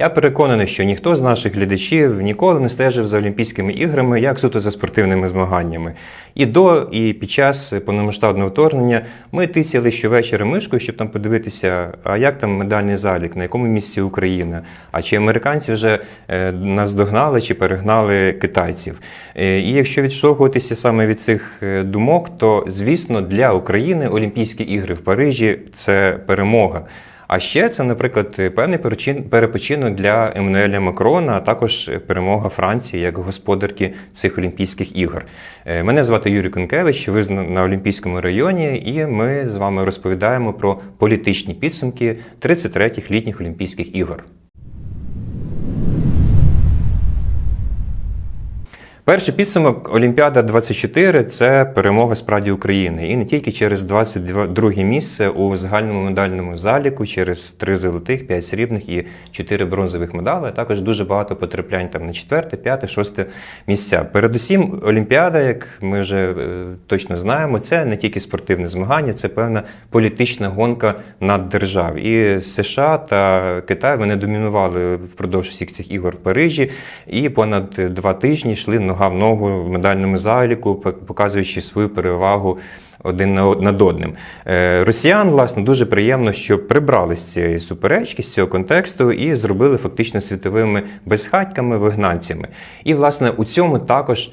Я переконаний, що ніхто з наших глядачів ніколи не стежив за Олімпійськими іграми як суто за спортивними змаганнями. І до, і під час повномасштабного вторгнення ми тисяли щовечора мишкою, щоб там подивитися, а як там медальний залік, на якому місці Україна, а чи американці вже е, нас догнали чи перегнали китайців. Е, І якщо відштовхуватися саме від цих е, думок, то звісно для України Олімпійські ігри в Парижі це перемога. А ще це, наприклад, певний перепочинок для Еммануеля Макрона, а також перемога Франції як господарки цих Олімпійських ігор. Е, Мене звати Юрій Конкевич, ви на Олімпійському районі, і ми з вами розповідаємо про політичні підсумки 33-х літніх Олімпійських ігор. Перший підсумок Олімпіада 24 це перемога справді України. І не тільки через 22 місце у загальному медальному заліку, через 3 золотих, 5 срібних і 4 бронзових медалі, а також дуже багато потраплянь там на 4, 5, 6 місця. Передусім, Олімпіада, як ми вже е, точно знаємо, це не тільки спортивне змагання, це певна політична гонка над держав. І США та Китай вони домінували впродовж всіх цих ігор в Парижі, і понад два тижні йшли нога в ногу в медальному заліку, показуючи свою перевагу. Один над одним. Е, Росіян, власне, дуже приємно, що прибрали з цієї суперечки, з цього контексту і зробили фактично світовими безхатьками, вигнанцями. І, власне, у цьому також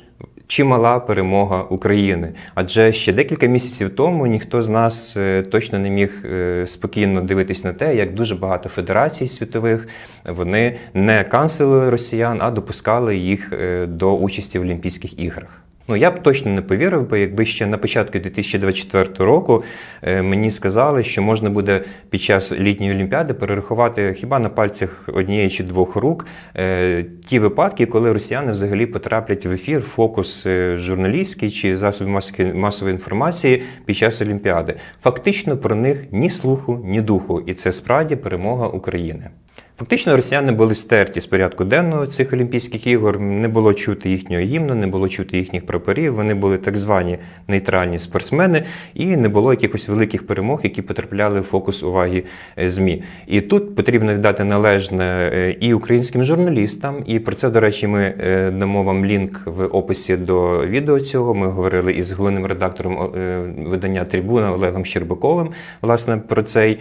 чимала перемога України. Адже ще декілька місяців тому ніхто з нас е, точно не міг е, спокійно дивитись на те, як дуже багато федерацій світових вони не канцелили росіян, а допускали їх е, до участі в Олімпійських іграх. Ну, я б точно не повірив би, якби ще на початку 2024 року е, мені сказали, що можна буде під час літньої олімпіади перерахувати хіба на пальцях однієї чи двох рук е, ті випадки, коли росіяни взагалі потраплять в ефір, фокус е, журналістський чи масової- масової інформації під час олімпіади. Фактично про них ні слуху, ні духу, і це справді перемога України. Фактично росіяни були стерті з порядку денного цих Олімпійських ігор. Не було чути їхнього гімну, не було чути їхніх прапорів. Вони були так звані нейтральні спортсмени, і не було якихось великих перемог, які потрапляли в фокус уваги е, змі. І тут потрібно віддати належне е, і українським журналістам. І про це, до речі, ми е, дамо вам лінк в описі до відео цього. Ми говорили із головним редактором видання Трибуна Олегом Щербаковим, власне, про цей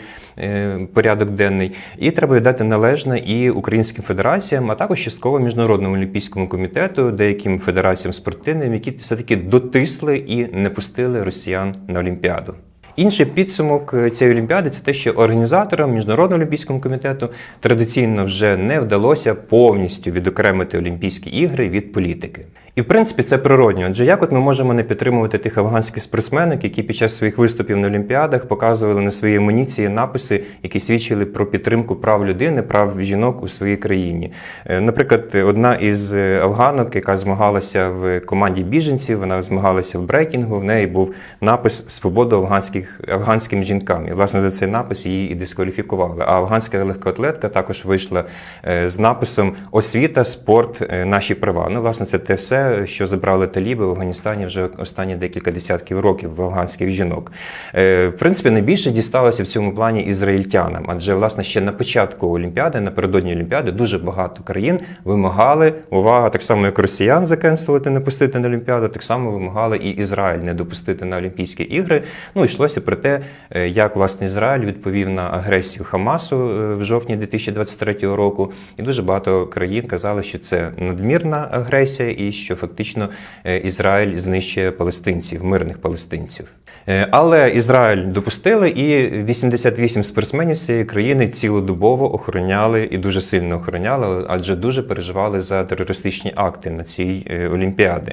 порядок денний. І треба віддати належне і українським федераціям, а також частково міжнародному олімпійському комітету, деяким федераціям спортивним, які все-таки дотисли і не пустили росіян на Олімпіаду. Інший підсумок е, цієї олімпіади це те, що організаторам міжнародного олімпійського комітету традиційно вже не вдалося повністю відокремити Олімпійські ігри від політики. І в принципі це природньо. Адже як от ми можемо не підтримувати тих афганських спортсменок, які під час своїх виступів на Олімпіадах показували на своїй амуніції написи, які свідчили про підтримку прав людини, прав жінок у своїй країні. Е, Наприклад, одна із е, афганок, яка змагалася в команді біженців, вона змагалася в брейкінгу. В неї був напис Свобода афганських афганським жінкам. І власне за цей напис її і дискваліфікували. А афганська легкоатлетка також вийшла е, з написом Освіта, спорт, наші права. Ну, власне, це те все, що забрали таліби в Афганістані вже останні декілька десятків років в афганських жінок. Е, В принципі, найбільше дісталося в цьому плані ізраїльтянам, адже власне ще на початку Олімпіади, напередодні Олімпіади, дуже багато країн вимагали увага, так само як росіян закенселити, не пустити на Олімпіаду, так само вимагали і Ізраїль не допустити на Олімпійські ігри. Ну йшлося про те, е, як власне Ізраїль відповів на агресію Хамасу е, в жовтні 2023 року. І дуже багато країн казали, що це надмірна агресія, і що фактично е, Ізраїль знищує палестинців, мирних палестинців. Е, Але Ізраїль допустили, і 88 спортсменів цієї країни цілодобово охороняли і дуже сильно охороняли, адже дуже переживали за терористичні акти на цій е, Олімпіаді.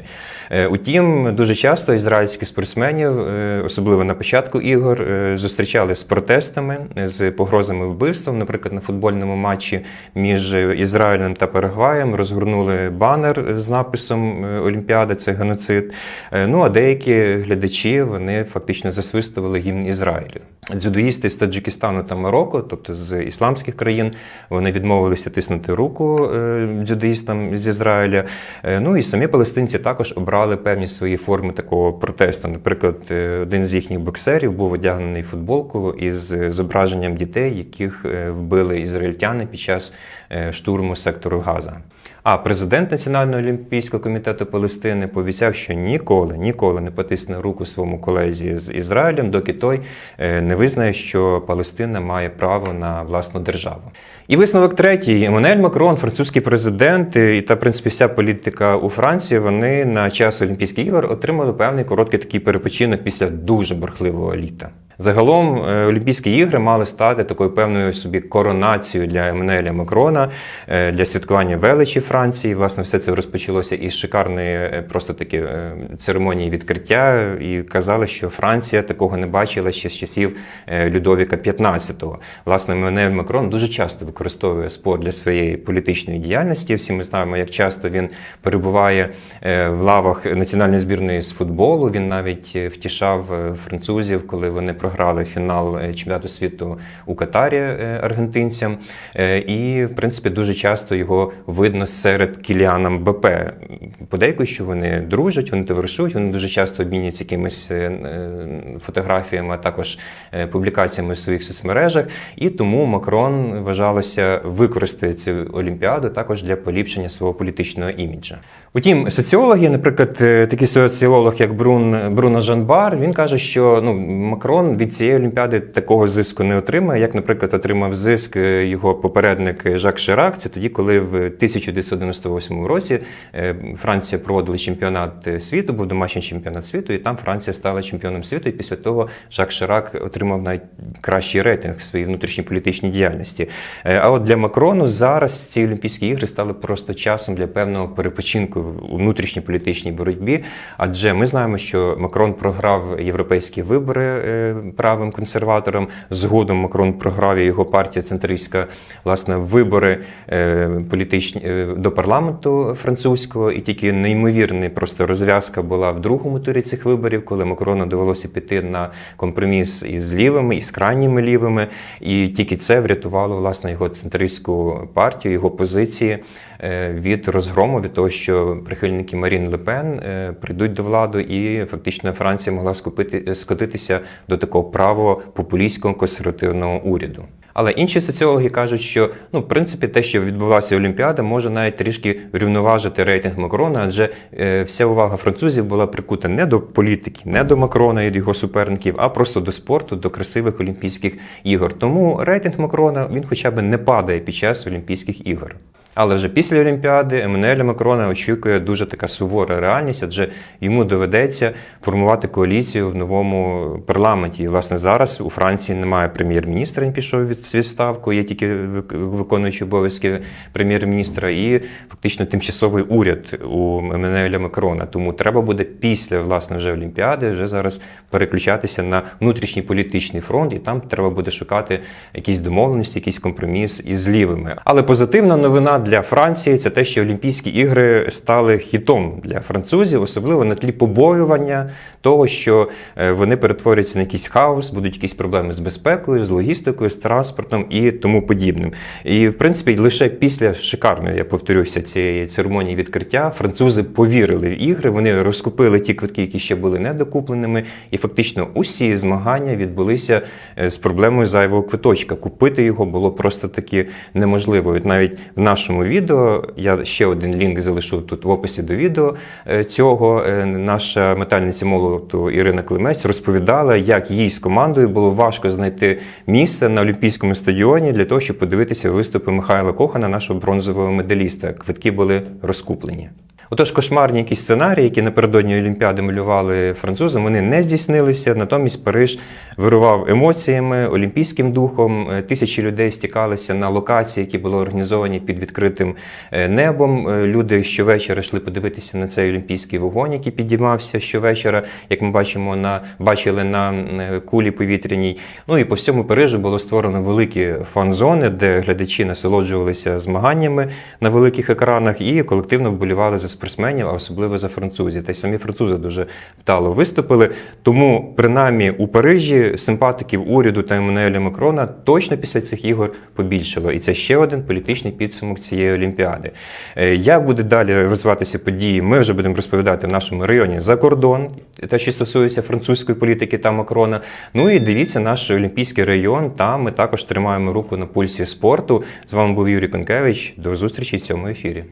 Е, Утім, дуже часто ізраїльських спортсменів, особливо на початку ігор, зустрічали з протестами, з погрозами вбивством. Наприклад, на футбольному матчі між Ізраїлем та Парагваєм розгорнули банер з написом Олімпіада це геноцид. Е, Ну а деякі глядачі вони фактично засвистували гімн Ізраїлю. Дзюдоїсти з Таджикистану та Марокко, тобто з ісламських країн, вони відмовилися тиснути руку е, дзюдоїстам з Ізраїля. Е, Ну і самі палестинці також обрали певні свої форми такого протесту. Наприклад, е, один з їхніх боксерів був одягнений футболку із зображенням дітей, яких вбили ізраїльтяни під час штурму сектору Газа. А президент Національного олімпійського комітету Палестини пообіцяв, що ніколи, ніколи не потисне руку своєму колезі з Ізраїлем, доки той е, не визнає, що Палестина має право на власну державу. І висновок третій: Еммануель Макрон, французький президент, е, і та в принципі вся політика у Франції. Вони на час Олімпійських ігор отримали певний короткий такий перепочинок після дуже бурхливого літа. Загалом е, Олімпійські ігри мали стати такою певною собі коронацією для Еммануеля Макрона е, для святкування величі Франції. Власне, все це розпочалося із шикарної е, просто таки церемонії відкриття. І казали, що Франція такого не бачила ще з часів Людовіка XV. Власне, Еммануель Макрон дуже часто використовує спорт для своєї політичної діяльності. Всі ми знаємо, як часто він перебуває в лавах національної збірної з футболу. Він навіть втішав французів, коли вони програли фінал е, чемпіонату світу у Катарі е, аргентинцям. Е, І, в принципі, дуже часто його видно серед кіліана Мбапе. Подейкують, що вони дружать, вони товаришують, вони дуже часто обмінюються якимись фотографіями, а також публікаціями в своїх соцмережах. І тому Макрон вважалося використати цю олімпіаду також для поліпшення свого політичного іміджа. Утім, соціологи, наприклад, такий соціолог, як Брун Бруно Жанбар, він каже, що ну Макрон від цієї олімпіади такого зиску не отримає, як, наприклад, отримав зиск е, його попередник Жак Ширак. Це тоді, коли в 1998 році е, Франція проводила чемпіонат е, світу, був домашній чемпіонат світу, і там Франція стала чемпіоном світу. І після того Жак Ширак отримав найкращий рейтинг в своїй внутрішній політичній діяльності. А от для Макрону зараз ці Олімпійські ігри стали просто часом для певного перепочинку у внутрішній політичній боротьбі. Адже ми знаємо, що Макрон програв європейські вибори правим консерваторам. Згодом Макрон програв і його партія центристська власне вибори е, політичні е, до парламенту французького, і тільки неймовірна просто розв'язка була в другому турі цих виборів, коли Макрону довелося піти на компроміс із лівими, із крайніми лівими, і тільки це врятувало власне його центристську партію, його позиції від розгрому, від того, що прихильники Марін Лепен е, прийдуть до влади, і фактично Франція могла скупити, скотитися до такого право популістського консервативного уряду. Але інші соціологи кажуть, що ну, в принципі, те, що відбулася Олімпіада, може навіть трішки врівноважити рейтинг Макрона, адже е, вся увага французів була прикута не до політики, не до Макрона і його суперників, а просто до спорту, до красивих Олімпійських ігор. Тому рейтинг Макрона він хоча б не падає під час Олімпійських ігор. Але вже після Олімпіади Еммануеля Макрона очікує дуже така сувора реальність, адже йому доведеться формувати коаліцію в новому парламенті. І, власне, зараз у Франції немає прем'єр-міністра, він пішов від відставку, є тільки вик- виконуючий обов'язки прем'єр-міністра, і фактично тимчасовий уряд у Еммануеля Макрона. Тому треба буде після власне вже Олімпіади вже зараз переключатися на внутрішній політичний фронт, і там треба буде шукати якісь домовленості, якийсь компроміс із лівими. Але позитивна новина для Франції це те, що Олімпійські ігри стали хітом для французів, особливо на тлі побоювання того, що е, вони перетворюються на якийсь хаос, будуть якісь проблеми з безпекою, з логістикою, з транспортом і тому подібним. І в принципі, лише після шикарної, я повторюся, цієї церемонії відкриття французи повірили в ігри. Вони розкупили ті квитки, які ще були недокупленими, і фактично усі змагання відбулися е, з проблемою зайвого квиточка. Купити його було просто таки неможливо. Навіть в нашому відео я ще один лінк залишу тут в описі до відео е, цього. Наша метальниця молоту Ірина Климець розповідала, як їй з командою було важко знайти місце на Олімпійському стадіоні для того, щоб подивитися виступи Михайла Кохана, нашого бронзового медаліста. Квитки були розкуплені. Отож, кошмарні якісь сценарії, які напередодні Олімпіади малювали французам, вони не здійснилися. Натомість Париж вирував емоціями, олімпійським духом. Е, Тисячі людей стікалися на локації, які були організовані під відкритим е, небом. Е, Люди щовечора йшли подивитися на цей олімпійський вогонь, який підіймався щовечора, як ми бачимо на бачили на кулі повітряній. Ну і по всьому Парижу було створено великі фан-зони, де глядачі насолоджувалися змаганнями на великих екранах і колективно вболівали за спортсменів, а особливо за французів. Та й самі французи дуже вдало виступили. Тому, принаймні, у Парижі симпатиків уряду та Еммануеля Макрона точно після цих ігор побільшало. І це ще один політичний підсумок цієї олімпіади. Е, Як буде далі розвиватися події? Ми вже будемо розповідати в нашому районі за кордон, те, що стосується французької політики та Макрона. Ну і дивіться наш олімпійський район. Там ми також тримаємо руку на пульсі спорту. З вами був Юрій Конкевич. До зустрічі в цьому ефірі.